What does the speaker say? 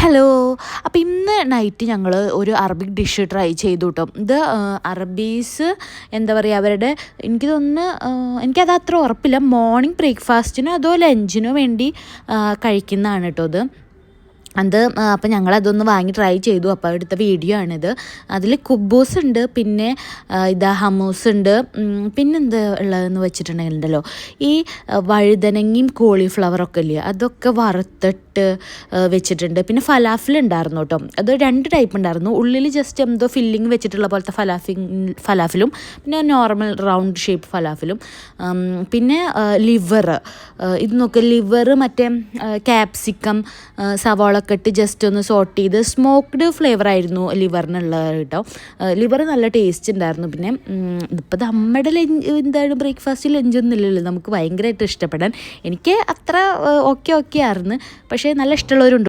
Hello അപ്പോൾ ഇന്ന് night ഞങ്ങൾ ഒരു അറബിക് ഡിഷ് ട്രൈ ചെയ്തു കേട്ടോ ഇത് അറബീസ് എന്താ പറയുക അവരുടെ എനിക്ക് തോന്നുന്നു എനിക്കത് അത്ര ഉറപ്പില്ല. മോർണിംഗ് ബ്രേക്ക്ഫാസ്റ്റിനോ അതോ ലഞ്ചിനോ വേണ്ടി കഴിക്കുന്നതാണ് കേട്ടോ ഇത്. അത് അപ്പം ഞങ്ങളതൊന്ന് വാങ്ങി ട്രൈ ചെയ്തു. അപ്പോൾ എടുത്ത വീഡിയോ ആണിത്. അതിൽ കുബൂസ് ഉണ്ട് പിന്നെ ഇതാ ഹമൂസ് ഉണ്ട് പിന്നെന്ത് ഉള്ളതെന്ന് വെച്ചിട്ടുണ്ടെങ്കിലുണ്ടല്ലോ. ഈ വഴുതനങ്ങയും കോളിഫ്ലവറൊക്കെ ഇല്ലേ അതൊക്കെ വറുത്തിട്ട് വെച്ചിട്ടുണ്ട്. പിന്നെ ഫലാഫിൽ ഉണ്ടായിരുന്നു കേട്ടോ. അത് രണ്ട് ടൈപ്പ് ഉണ്ടായിരുന്നു. ഉള്ളിൽ ജസ്റ്റ് എന്തോ ഫില്ലിങ് വെച്ചിട്ടുള്ള പോലത്തെ ഫലാഫിങ് ഫലാഫിലും പിന്നെ നോർമൽ റൗണ്ട് ഷേപ്പ് ഫലാഫിലും പിന്നെ ലിവർ ഇത് നോക്കുക ലിവർ മറ്റേ ക്യാപ്സിക്കം സവാള ഒക്കെ ഇട്ട് ജസ്റ്റ് ഒന്ന് സോട്ട് ചെയ്ത് സ്മോക്ക്ഡ് ഫ്ലേവർ ആയിരുന്നു ലിവറിനുള്ളത് കേട്ടോ. ലിവർ നല്ല ടേസ്റ്റ് ഉണ്ടായിരുന്നു പിന്നെ ഇപ്പം നമ്മുടെ ലഞ്ച് എന്തായാലും ബ്രേക്ക്ഫാസ്റ്റ് ലഞ്ചൊന്നും ഇല്ലല്ലോ. നമുക്ക് ഭയങ്കരമായിട്ട് ഇഷ്ടപ്പെടാൻ. എനിക്ക് അത്ര ഓക്കെ ഓക്കെ ആയിരുന്നു. പക്ഷേ നല്ല ഇഷ്ടമുള്ളവരുണ്ട്.